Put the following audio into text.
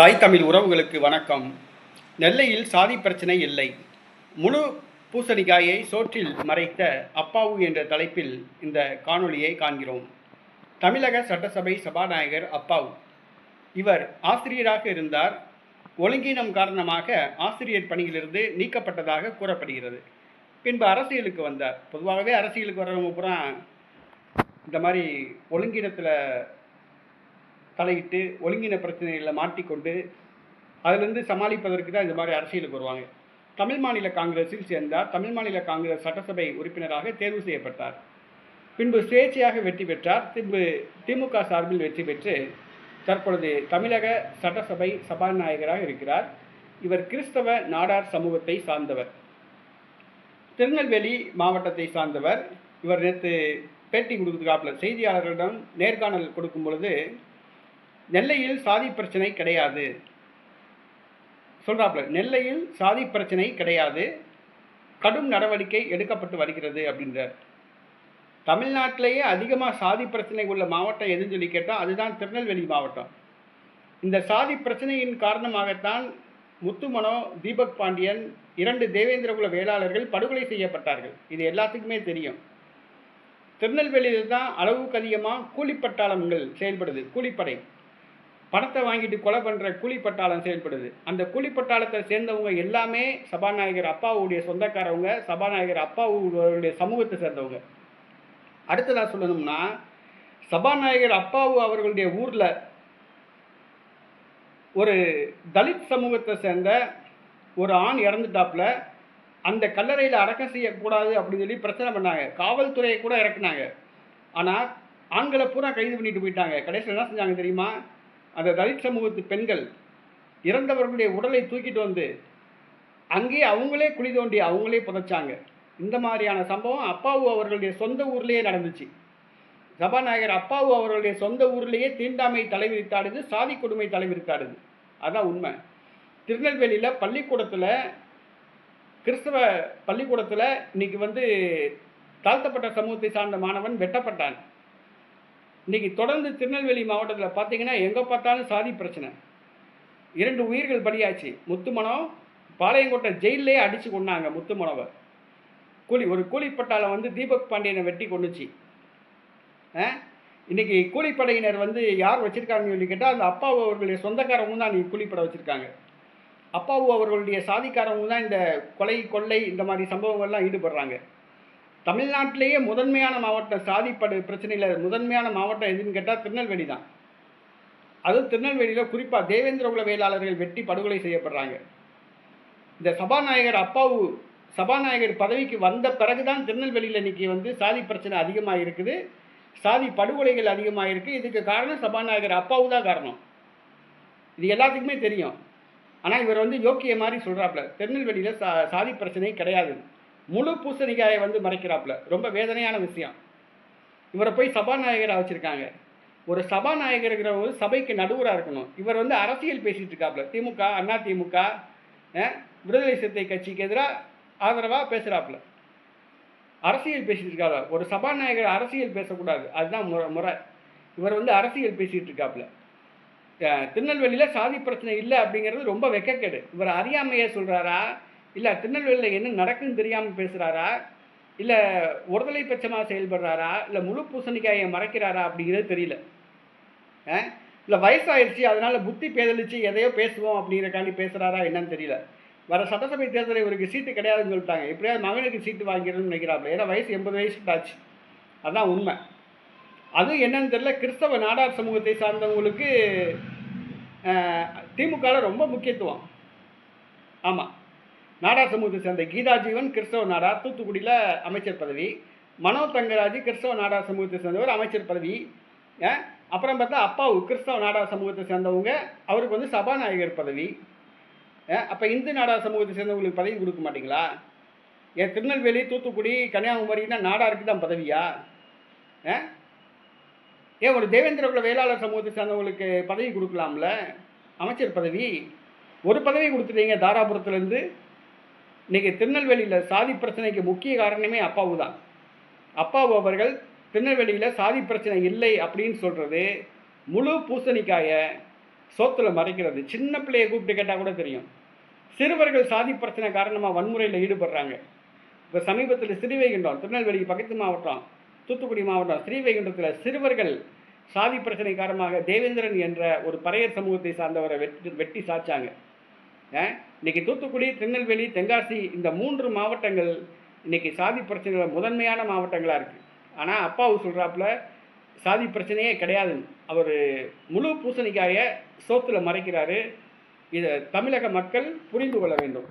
தாய் தமிழ் உறவுகளுக்கு வணக்கம். நெல்லையில் சாதி பிரச்சனை இல்லை. முழு பூசணிக்காயை சோற்றில் மறைத்த அப்பாவு என்ற தலைப்பில் இந்த காணொளியை காண்கிறோம். தமிழக சட்டசபை சபாநாயகர் அப்பாவு. இவர் ஆசிரியராக இருந்தார். ஒழுங்கீனம் காரணமாக ஆசிரியர் பணியிலிருந்து நீக்கப்பட்டதாக கூறப்படுகிறது. பின்பு அரசியலுக்கு வந்தார். பொதுவாகவே அரசியலுக்கு வர்றவங்க பூரா இந்த மாதிரி ஒழுங்கீனத்தில் தலையிட்டு ஒழுங்கின பிரச்சனைகளில் மாட்டிக்கொண்டு அதிலிருந்து சமாளிப்பதற்கு தான் இந்த மாதிரி அரசியலுக்கு வருவாங்க. தமிழ் மாநில காங்கிரஸில் சேர்ந்தார். தமிழ் மாநில காங்கிரஸ் சட்டசபை உறுப்பினராக தேர்வு செய்யப்பட்டார். பின்பு சுயேட்சையாக வெற்றி பெற்றார். பின்பு திமுக சார்பில் வெற்றி பெற்று தற்பொழுது தமிழக சட்டசபை சபாநாயகராக இருக்கிறார். இவர் கிறிஸ்தவ நாடார் சமூகத்தை சார்ந்தவர். திருநெல்வேலி மாவட்டத்தை சார்ந்தவர். இவர் நேற்று பேட்டி கொடுக்குறாப்புல செய்தியாளர்களிடம் நேர்காணல் கொடுக்கும் பொழுது நெல்லையில் சாதி பிரச்சனை கிடையாது. சொல்கிறாப்புல நெல்லையில் சாதி பிரச்சனை கிடையாது. கடும் நடவடிக்கை எடுக்கப்பட்டு வருகிறது அப்படின்றார். தமிழ்நாட்டிலேயே அதிகமாக சாதி பிரச்சனை உள்ள மாவட்டம் எதுன்னு சொல்லி கேட்டால் அதுதான் திருநெல்வேலி மாவட்டம். இந்த சாதி பிரச்சனையின் காரணமாகத்தான் முத்துமனோ தீபக் பாண்டியன் இரண்டு தேவேந்திரகுல வேளாளர்கள் படுகொலை செய்யப்பட்டார்கள். இது எல்லாத்துக்குமே தெரியும். திருநெல்வேலியில் தான் அளவுக்கு அதிகமாக கூலிப்பட்டாளங்கள் செயல்படுது கூலிப்படை. பணத்தை வாங்கிட்டு கொலை பண்ணுற கூலிப்பட்டாளம் செயல்படுது. அந்த கூலிப்பட்டாளத்தை சேர்ந்தவங்க எல்லாமே சபாநாயகர் அப்பாவுடைய சொந்தக்காரவங்க சபாநாயகர் அப்பாவுடைய சமூகத்தை சேர்ந்தவங்க. அடுத்ததாக சொல்லணும்னா சபாநாயகர் அப்பாவு அவர்களுடைய ஊரில் ஒரு தலித் சமூகத்தை சேர்ந்த ஒரு ஆண் இறந்துட்டாப்புல அந்த கல்லறையில் அடக்கம் செய்யக்கூடாது அப்படின்னு சொல்லி பிரச்சனை பண்ணாங்க. காவல்துறையை கூட இறக்குனாங்க. ஆனால் ஆண்களை பூரா கைது பண்ணிட்டு போயிட்டாங்க. கடைசியில் என்ன செஞ்சாங்க தெரியுமா? அந்த தலித் சமூகத்து பெண்கள் இறந்தவர்களுடைய உடலை தூக்கிட்டு வந்து அங்கேயே அவங்களே குழி தோண்டி அவங்களே புதைச்சாங்க. இந்த மாதிரியான சம்பவம் அப்பாவு அவர்களுடைய சொந்த ஊர்லேயே நடந்துச்சு. சபாநாயகர் அப்பாவு அவர்களுடைய சொந்த ஊர்லேயே தீண்டாமை தலைவிரித்தாடுது சாதி கொடுமை தலைவிரித்தாடுது அதான் உண்மை. திருநெல்வேலியில் பள்ளிக்கூடத்தில் கிறிஸ்தவ பள்ளிக்கூடத்தில் இன்னைக்கு வந்து தாழ்த்தப்பட்ட சமூகத்தை சார்ந்த மாணவன் வெட்டப்பட்டான். இன்றைக்கி தொடர்ந்து திருநெல்வேலி மாவட்டத்தில் பார்த்தீங்கன்னா எங்கே பார்த்தாலும் சாதி பிரச்சனை. இரண்டு உயிர்கள் பலியாச்சு. முத்துமனம் பாளையங்கோட்டை ஜெயிலே அடித்து கொண்டாங்க முத்துமனவை கூலி ஒரு கூலிப்பட்டால வந்து தீபக் பாண்டியனை வெட்டி கொண்டுச்சு இன்றைக்கி கூலிப்படையினர் வந்து யார் வச்சுருக்காங்கன்னு சொல்லி கேட்டால் அந்த அப்பாவு அவர்களுடைய சொந்தக்காரவங்க தான் இன்றைக்கி கூலிப்படை வச்சுருக்காங்க. அப்பாவு அவர்களுடைய சாதிக்காரவங்க தான் இந்த கொலை கொள்ளை இந்த மாதிரி சம்பவங்கள்லாம் ஈடுபடுறாங்க. தமிழ்நாட்டிலேயே முதன்மையான மாவட்டம் சாதிப்படு பிரச்சனையில் முதன்மையான மாவட்டம் எதுன்னு கேட்டால் திருநெல்வேலி தான். அதுவும் திருநெல்வேலியில் குறிப்பாக தேவேந்திரகுல வேளாளர்கள் வெட்டி படுகொலை செய்யப்படுறாங்க. இந்த சபாநாயகர் அப்பாவு சபாநாயகர் பதவிக்கு வந்த பிறகுதான் திருநெல்வேலியில் இன்னைக்கு வந்து சாதி பிரச்சனை அதிகமாக இருக்குது. சாதி படுகொலைகள் அதிகமாக இருக்குது இதுக்கு காரணம் சபாநாயகர் அப்பாவு தான் காரணம். இது எல்லாத்துக்குமே தெரியும். ஆனால் இவர் வந்து யோக்கிய மாதிரி சொல்கிறாப்புல திருநெல்வேலியில் சா சாதி பிரச்சனை கிடையாது. முழு பூசணிக்காயை வந்து மறைக்கிறாப்புல. ரொம்ப வேதனையான விஷயம். இவரை போய் சபாநாயகராக வச்சுருக்காங்க. ஒரு சபாநாயகருங்கிற ஒரு சபைக்கு நடுவராக இருக்கணும். இவர் வந்து அரசியல் பேசிகிட்டு இருக்காப்புல. திமுக அண்ணா திமுக விடுதலை சிறுத்தை கட்சிக்கு எதிராக ஆதரவாக பேசுகிறாப்புல அரசியல் பேசிகிட்டு இருக்காப்புல ஒரு சபாநாயகர் அரசியல் பேசக்கூடாது. அதுதான் முறை முறை. இவர் வந்து அரசியல் பேசிகிட்டு இருக்காப்புல. திருநெல்வேலியில் சாதி பிரச்சனை இல்லை அப்படிங்கிறது ரொம்ப வெக்கக்கேடு. இவர் அறியாமையே சொல்கிறாரா இல்லை திருநெல்வேலியில் என்ன நடக்குன்னு தெரியாமல் பேசுகிறாரா இல்லை ஒருதலை பட்சமாக செயல்படுறாரா? இல்லை முழு பூசணிக்காயை மறைக்கிறாரா அப்படிங்கிறது தெரியல. இல்லை வயசாயிடுச்சு அதனால் புத்தி பேதலிச்சு எதையோ பேசுவோம் அப்படிங்கிறக்காண்டி பேசுகிறாரா என்னன்னு தெரியல. வர சட்டசபை தேர்தலில் இவருக்கு சீட்டு கிடையாதுன்னு சொல்லிட்டாங்க. எப்படியாவது மகனுக்கு சீட்டு வாங்கிறதுன்னு நினைக்கிறாப்புல ஏன்னா வயசு எண்பது வயசுக்கு ஆச்சு அதுதான் உண்மை. அதுவும் என்னன்னு தெரியல. கிறிஸ்தவ நாடார் சமூகத்தை சார்ந்தவங்களுக்கு திமுகவில் ரொம்ப முக்கியத்துவம். ஆமாம் நாடார் சமூகத்தை சேர்ந்த கீதா ஜீவன் கிறிஸ்தவ நாடார் தூத்துக்குடியில் அமைச்சர் பதவி. மனோ தங்கராஜ் கிறிஸ்தவ நாடார் சமூகத்தை சேர்ந்தவர் அமைச்சர் பதவி. அப்புறம் பார்த்தா அப்பாவு கிறிஸ்தவ நாடார் சமூகத்தை சேர்ந்தவங்க அவருக்கு வந்து சபாநாயகர் பதவி. அப்போ இந்து நாடார் சமூகத்தை சேர்ந்தவங்களுக்கு பதவி கொடுக்க மாட்டீங்களா? ஏன்? திருநெல்வேலி தூத்துக்குடி கன்னியாகுமரின்னா நாடாருக்கு தான் பதவியா? ஏன்? ஒரு தேவேந்திரகுல வேளாளர் சமூகத்தை சேர்ந்தவங்களுக்கு பதவி கொடுக்கலாம்ல? அமைச்சர் பதவி. ஒரு பதவி கொடுத்துட்டீங்க தாராபுரத்துலேருந்து. இன்றைக்கி திருநெல்வேலியில் சாதி பிரச்சனைக்கு முக்கிய காரணமே அப்பாவு தான் அப்பாவு அவர்கள் திருநெல்வேலியில் சாதி பிரச்சனை இல்லை அப்படின்னு சொல்கிறது முழு பூசணிக்காயை சோத்தில் மறைக்கிறது. சின்ன பிள்ளையை கூப்பிட்டு கேட்டால் கூட தெரியும். சிறுவர்கள் சாதி பிரச்சனை காரணமாக வன்முறையில் ஈடுபடுறாங்க. இப்போ சமீபத்தில் ஸ்ரீவைகுண்டம் திருநெல்வேலி பக்கத்து மாவட்டம் தூத்துக்குடி மாவட்டம் ஸ்ரீவைகுண்டத்தில் சிறுவர்கள் சாதி பிரச்சனை காரணமாக தேவேந்திரன் என்ற ஒரு பறையர் சமூகத்தை சார்ந்தவரை வெட்டி வெட்டி சாச்சாங்க. இன்னைக்கு தூத்துக்குடி திருநெல்வேலி தென்காசி இந்த மூன்று மாவட்டங்கள் இன்னைக்கு சாதி பிரச்சனைகள் முதன்மையான மாவட்டங்களாக இருக்குது ஆனால் அப்பாவு சொல்கிறாப்புல சாதி பிரச்சனையே கிடையாதுன்னு. அவர் முழு பூசணிக்காயை சோத்தில் மறைக்கிறாரு. இதை தமிழக மக்கள் புரிந்து கொள்ள வேண்டும்.